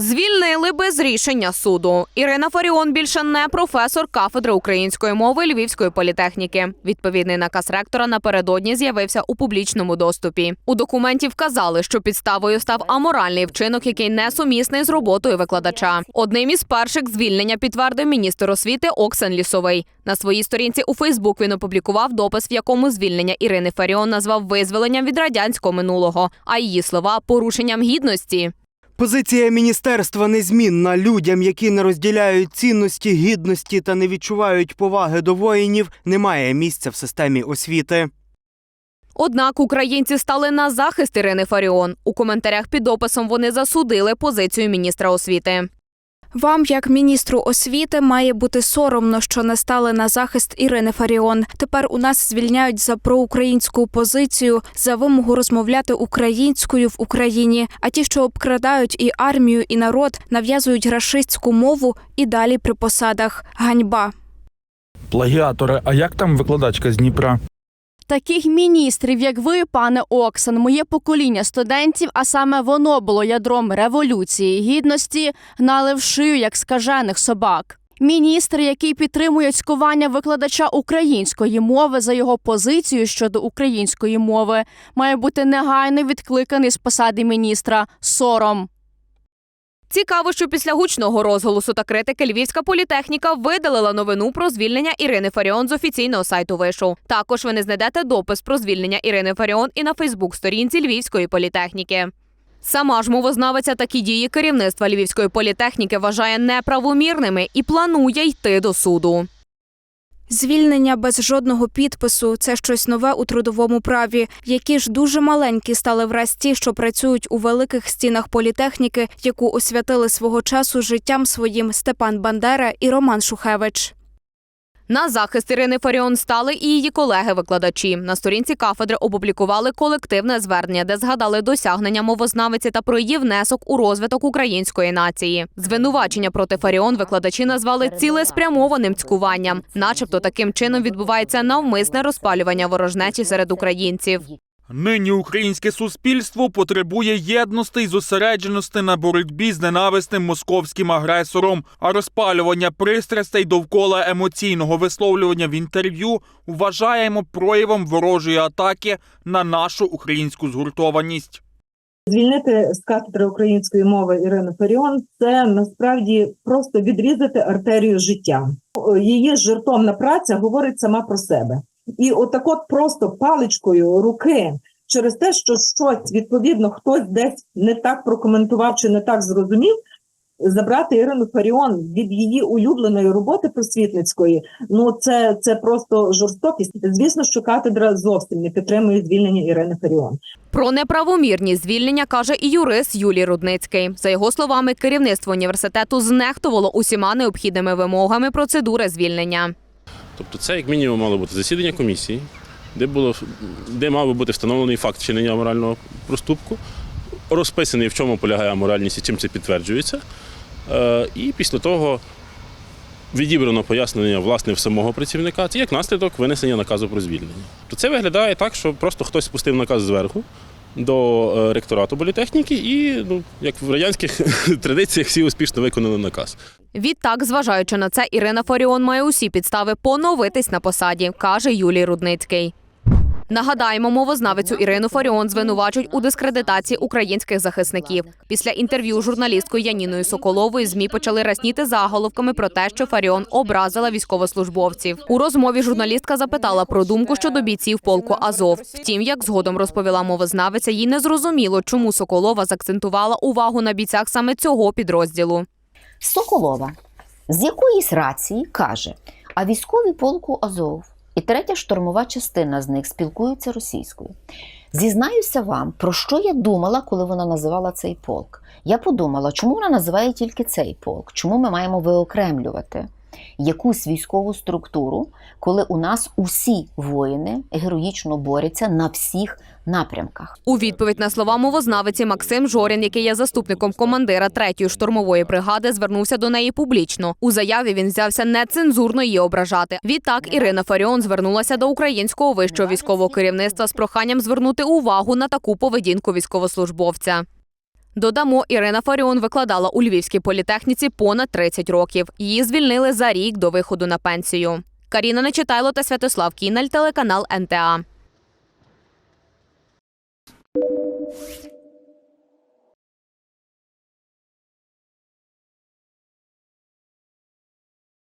Звільнили без рішення суду. Ірина Фаріон більше не професор кафедри української мови Львівської політехніки. Відповідний наказ ректора напередодні з'явився у публічному доступі. У документі вказали, що підставою став аморальний вчинок, який несумісний з роботою викладача. Одним із перших звільнення підтвердив міністр освіти Оксен Лісовий. На своїй сторінці у Фейсбук він опублікував допис, в якому звільнення Ірини Фаріон назвав визволенням від радянського минулого, а її слова порушенням гідності. Позиція міністерства незмінна людям, які не розділяють цінності, гідності та не відчувають поваги до воїнів, немає місця в системі освіти. Однак українці стали на захист Ірини Фаріон. У коментарях під описом вони засудили позицію міністра освіти. Вам, як міністру освіти, має бути соромно, що не стали на захист Ірини Фаріон. Тепер у нас звільняють за проукраїнську позицію, за вимогу розмовляти українською в Україні. А ті, що обкрадають і армію, і народ, нав'язують рашистську мову і далі при посадах. Ганьба. Плагіатори, а як там викладачка з Дніпра? Таких міністрів, як ви, пане Оксан, моє покоління студентів, а саме воно було ядром революції гідності, гнали в шию як скажених собак. Міністр, який підтримує цькування викладача української мови за його позицію щодо української мови, має бути негайно відкликаний з посади міністра сором. Цікаво, що після гучного розголосу та критики Львівська політехніка видалила новину про звільнення Ірини Фаріон з офіційного сайту вишу. Також ви не знайдете допис про звільнення Ірини Фаріон і на Фейсбук-сторінці Львівської політехніки. Сама ж мовознавиця такі дії керівництва Львівської політехніки вважає неправомірними і планує йти до суду. Звільнення без жодного підпису це щось нове у трудовому праві, які ж дуже маленькі стали враз ті, що працюють у великих стінах політехніки, яку освятили свого часу життям своїм Степан Бандера і Роман Шухевич. На захист Ірини Фаріон стали і її колеги-викладачі. На сторінці кафедри опублікували колективне звернення, де згадали досягнення мовознавиці та про її внесок у розвиток української нації. Звинувачення проти Фаріон викладачі назвали цілеспрямованим цькуванням, начебто таким чином відбувається навмисне розпалювання ворожнечі серед українців. Нині українське суспільство потребує єдності й зосередженості на боротьбі з ненависним московським агресором, а розпалювання пристрастей довкола емоційного висловлювання в інтерв'ю вважаємо проявом ворожої атаки на нашу українську згуртованість. Звільнити з кафедри української мови Ірину Фаріон це насправді просто відрізати артерію життя. Її жертовна праця говорить сама про себе. І отак от просто паличкою руки через те, що щось відповідно хтось десь не так прокоментував чи не так зрозумів, забрати Ірину Фаріон від її улюбленої роботи просвітницької. Ну це, це просто жорстокість. Звісно, що кафедра зовсім не підтримує звільнення Ірини Фаріон. Про неправомірні звільнення каже і юрист Юлій Рудницький. За його словами, керівництво університету знехтувало усіма необхідними вимогами процедури звільнення. Тобто це як мінімум мало бути засідання комісії, де було де мав би бути встановлений факт вчинення аморального проступку, розписаний, в чому полягає аморальність і чим це підтверджується. Е, І після того відібрано пояснення власне в самого працівника, це як наслідок винесення наказу про звільнення. То це виглядає так, що просто хтось спустив наказ зверху. До е, ректорату політехніки, і ну як в радянських традиціях всі успішно виконали наказ. Відтак, зважаючи на це, Ірина Фаріон має усі підстави поновитись на посаді, каже Юлій Рудницький. Нагадаємо, мовознавицю Ірину Фаріон звинувачують у дискредитації українських захисників. Після інтерв'ю з журналісткою Яніною Соколовою змі почали расніти заголовками про те, що Фаріон образила військовослужбовців. У розмові журналістка запитала про думку щодо бійців полку Азов. Втім, як згодом розповіла мовознавиця, їй не зрозуміло, чому Соколова заакцентувала увагу на бійцях саме цього підрозділу. Соколова з якоїсь рації каже: а військовий полку Азов і третя штурмова частина з них спілкуються російською. Зізнаюся вам, про що я думала, коли вона називала цей полк. Я подумала, чому вона називає тільки цей полк? Чому ми маємо виокремлювати якусь військову структуру, коли у нас усі воїни героїчно борються на всіх напрямках? У відповідь на слова мовознавиці Максим Жорін, який є заступником командира третьої штурмової бригади, звернувся до неї публічно. У заяві він взявся нецензурно її ображати. Відтак Ірина Фаріон звернулася до українського вищого військового керівництва з проханням звернути увагу на таку поведінку військовослужбовця. Додамо, Ірина Фаріон викладала у Львівській політехніці понад 30 років. Її звільнили за рік до виходу на пенсію. Каріна Нечитайло та Святослав Кіналь, телеканал НТА.